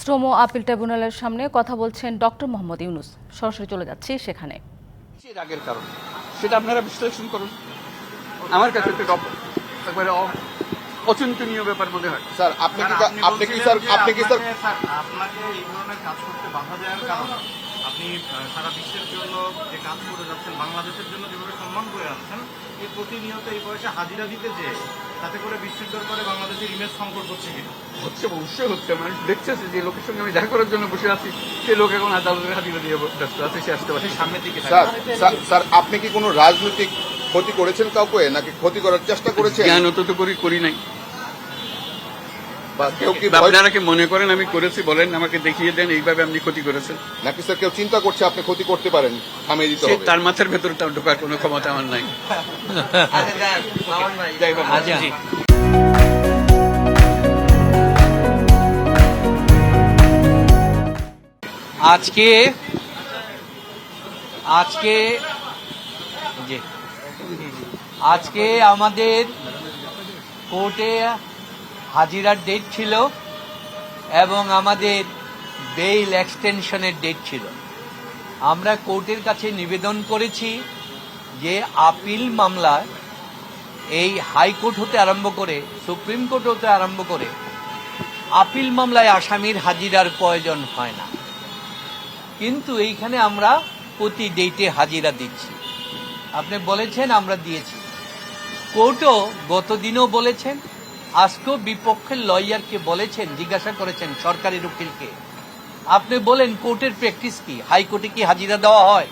শ্রম আপিল ট্রাইব্যুনালের সামনে কথা বলছেন ডক্টর মোহাম্মদ ইউনুস। সরাসরি চলে যাচ্ছি সেখানে। রাগের কারণ? সেটা আপনারা বিশ্লেষণ করুন। আমার কাছে একবারে অচিন্তনীয় ব্যাপার মনে হয়। স্যার আপনি কি আপনি কি স্যার আপনি কি স্যার আপনাকে এই ধরনের কাজ করতে বাধা দেওয়ার কারণ আপনি সারা বিশ্বের জন্য যে কাজ করে যাচ্ছেন বাংলাদেশের জন্য যেভাবে সম্মান করে আনছেন এই প্রতিনিয়ত এই বয়সে হাজিরা দিতে যে তাতে করে বিশ্বের দরবারে বাংলাদেশের ইমেজ সংকট হচ্ছে কিনা হচ্ছে অবশ্যই হচ্ছে। মানুষ দেখছে যে লোকের সঙ্গে আমি দেখা করার জন্য বসে আছি সে লোক এখন আদালতের হাতিয়ে দিয়ে ব্যস্ত আছে সে আসতে পারছে সামনের দিকে স্যার আপনি কি কোনো রাজনৈতিক ক্ষতি করেছেন কাউকে নাকি ক্ষতি করার চেষ্টা করেছেন? জ্ঞান অত তো করি করি নাই। বা কেউ কি ভয়- আপনারা কি মনে করেন আমি করেছি? বলেন আমাকে দেখিয়ে দেন এইভাবে আপনি ক্ষতি করেছেন। নাকি স্যার কেউ চিন্তা করছে আপনি ক্ষতি করতে পারেন থামিয়ে দিতে হবে? তার মাথার ভেতরে তার ঢোকার কোনো ক্ষমতা আমার নাই। আজকে আজকে আজকে আমাদের কোর্টে হাজিরার ডেট ছিল এবং আমাদের বেইল এক্সটেনশনের ডেট ছিল। আমরা কোর্টের কাছে নিবেদন করেছি যে আপিল মামলা এই হাইকোর্ট হতে আরম্ভ করে, সুপ্রিম কোর্ট হতে আরম্ভ করে, আপিল মামলায় আসামির হাজিরার প্রয়োজন হয় না। কিন্তু এইখানে আমরা প্রতি ডেটে হাজিরা দিচ্ছি। আপনি বলেছেন, আমরা দিয়েছি। কোর্টও গতদিনও বলেছেন আজকেও বিপক্ষের লয়ারকে বলেছেন, জিজ্ঞাসা করেছেন সরকারি উকিলকে। আপনি বলেন কোর্টের প্র্যাকটিস কি? হাইকোর্টে কি হাজিরা দেওয়া হয়?